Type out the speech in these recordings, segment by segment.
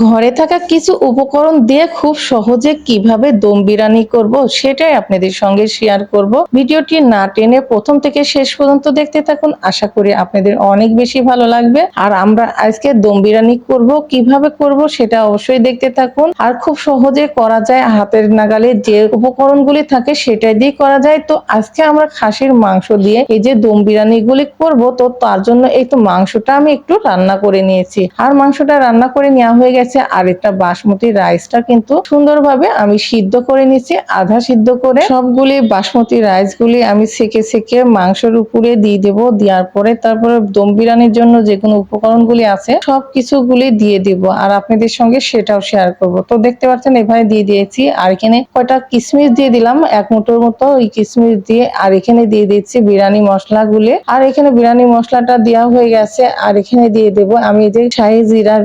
ঘরে থাকা কিছু উপকরণ দিয়ে খুব সহজে কীভাবে দম বিরিয়ানি করব সেটাই আপনাদের সঙ্গে শেয়ার করব। ভিডিওটি না টেনে প্রথম থেকে শেষ পর্যন্ত দেখতে থাকুন। আশা করি আপনাদের অনেক বেশি ভালো লাগবে। আর আমরা আজকে দম বিরিয়ানি করব, কীভাবে করব সেটা অবশ্যই দেখতে থাকুন। আর খুব সহজে করা যায় হাতের নাগালে যে উপকরণগুলি থাকে সেটাই দিয়ে করা যায়। তো আজকে আমরা খাসির মাংস দিয়ে এই যে দম বিরিয়ানি গুলি করব, তো তার জন্য এই তো মাংসটা আমি একটু রান্না করে নিয়েছি। আর মাংসটা রান্না করে নেওয়া হয়ে গেছে। আর একটা বাসমতি রাইসটা কিন্তু সুন্দরভাবে আমি সিদ্ধ করে নিয়েছি আধা সিদ্ধ করে। সবগুলি বাসমতি রাইসগুলি আমি সেকে সেকে মাংসের উপরে দিয়ে দেব, দেওয়ার পরে তারপরে দম বিরিয়ানির জন্য যে কোনো উপকরণগুলি আছে সব কিছুগুলি দিয়ে দিব, আর আপনাদের সঙ্গে সেটাও শেয়ার করব। তো দেখতে পাচ্ছেন, এভাবে দিয়ে দিয়েছি, আর এখানে কয়টা কিশমিশ দিয়ে দিলাম, এক মুঠোর মতো ওই কিশমিশ দিয়ে, আর এখানে দিয়ে দিচ্ছি বিরিয়ানি মশলা মশলাগুলি। আর এখানে বিরিয়ানি মশলাটা দেওয়া হয়ে গেছে, আর এখানে দিয়ে দেব আমি যে শাহি জিরা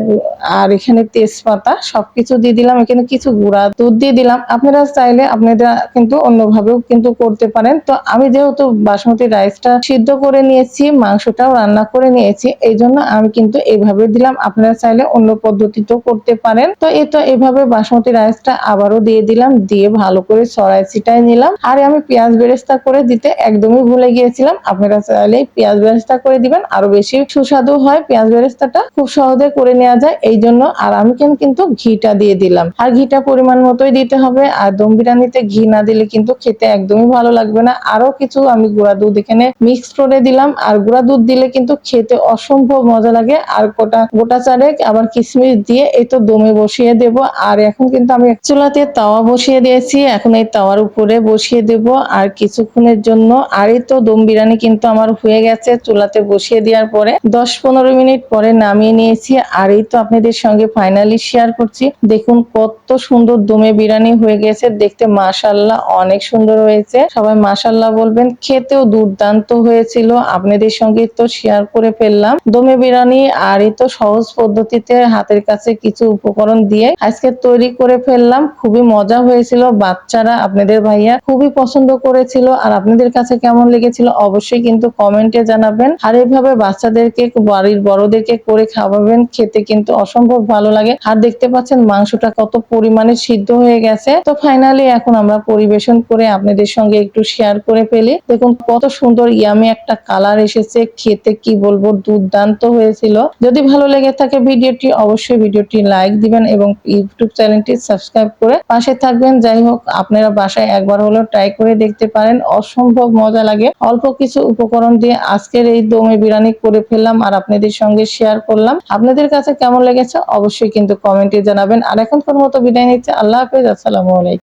আর এখানে তেজপাতা, সবকিছু দিয়ে দিলাম। এখানে কিছু গুঁড়া দুধ দিয়ে দিলাম। আপনারা চাইলে আপনারা কিন্তু অন্যভাবেও কিন্তু করতে পারেন। তো আমি যেহেতু বাসমতি রাইসটা সিদ্ধ করে নিয়েছি, মাংসটাও রান্না করে নিয়েছি এই জন্য আমি কিন্তু এইভাবে দিলাম। আপনারা চাইলে অন্য পদ্ধতিতেও করতে পারেন। তো এই তো এভাবে বাসমতি রাইসটা আবারও দিয়ে দিলাম, দিয়ে ভালো করে সরাই ছিটাই নিলাম। আর আমি পেঁয়াজ বেরেস্তা করে দিতে একদমই ভুলে গিয়েছিলাম। আপনারা চাইলে পেঁয়াজ বেরেস্তা করে দিবেন। আরও বেশি সুস্বাদু হয় পেঁয়াজ বেরেস্তাটা। খুব সহজে করে নেওয়া যায়। এই জন্য আর আমি কিন্তু ঘিটা দিয়ে দিলাম। আর ঘিটা পরিমাণ মতোই দিতে হবে। আর দম বিরিয়ানিতে ঘি না দিলে কিন্তু খেতে একদমই ভালো লাগবে না। আরও কিছু আমি গুঁড়া দুধ এখানে মিক্স করে দিলাম। আর গুঁড়া দুধ দিলে কিন্তু খেতে অসম্ভব মজা লাগে। আর গোটা গোটা চারেক আবার কিশমিশ দিয়ে এই তো দমে বসিয়ে দেব। আর এখন কিন্তু আমি চুলাতে তাওয়া বসিয়ে দিয়েছি। এখন এই তাওয়ার উপরে বসিয়ে দেব। আর কিছুক্ষণের জন্য আর এই তো দম বিরিয়ানি কিন্তু আমার হয়ে গেছে চুলাতে বসিয়ে দেওয়ার পরে। দশ পনেরো মিনিট পরে নামিয়ে নিয়েছি। আর এই তো আপনাদের সঙ্গে ফাইনালি শেয়ার করছি। দেখুন কত সুন্দর দমে বিরিয়ানি হয়ে গেছে, দেখতে মাশাল্লাহ অনেক সুন্দর হয়েছে। সবাই মাশাল্লাহ বলবেন, খেতেও দুর্দান্ত হয়েছিল, আপনাদের সঙ্গে তো শেয়ার করে ফেললাম। দমে বিরিয়ানি আর এই তো সহজ পদ্ধতিতে হাতের কাছে কিছু উপকরণ দিয়ে আজকে তৈরি করে ফেললাম। খুবই মজা হয়েছিল, বাচ্চারা, আপনাদের ভাইয়া খুবই পছন্দ করেছিল আর আপনাদের কাছে কেমন লেগেছিল অবশ্যই কিন্তু কমেন্টে জানাবেন। আর এইভাবে বাচ্চাদেরকে, বাড়ির বড়দেরকে করে খাওয়াবেন, খেতে কিন্তু অসম্ভব ভালো লাগে। আর দেখতে পাচ্ছেন মাংসটা কত পরিমাণে সিদ্ধ হয়ে গেছে। তো ফাইনালি এখন আমরা পরিবেশন করে আপনাদের সঙ্গে একটু শেয়ার করে ফেলি। দেখুন, কত সুন্দর ইয়ামি একটা কালার এসেছে। খেতে কি বলব, দুর্দান্ত হয়েছিল। যদি ভালো লেগে থাকে ভিডিওটি, অবশ্যই ভিডিওটি লাইক দিবেন এবং ইউটিউব চ্যানেলটি সাবস্ক্রাইব করে পাশে থাকবেন। যাই হোক, আপনারা বাসায় একবার হলেও ট্রাই করে দেখতে পারেন। অসম্ভব মজা লাগে। অল্প কিছু উপকরণ দিয়ে আজকের এই দমে বিরিয়ানি করে ফেললাম আর আপনাদের সঙ্গে শেয়ার করলাম। আপনাদের কাছে কেমন লেগেছে? অবশ্যই কিন্তু কমেন্টে জানাবেন। আর এখনকার মতো বিদায় নিচ্ছে। আল্লাহ হাফেজ আসসালামু আলাইকুম।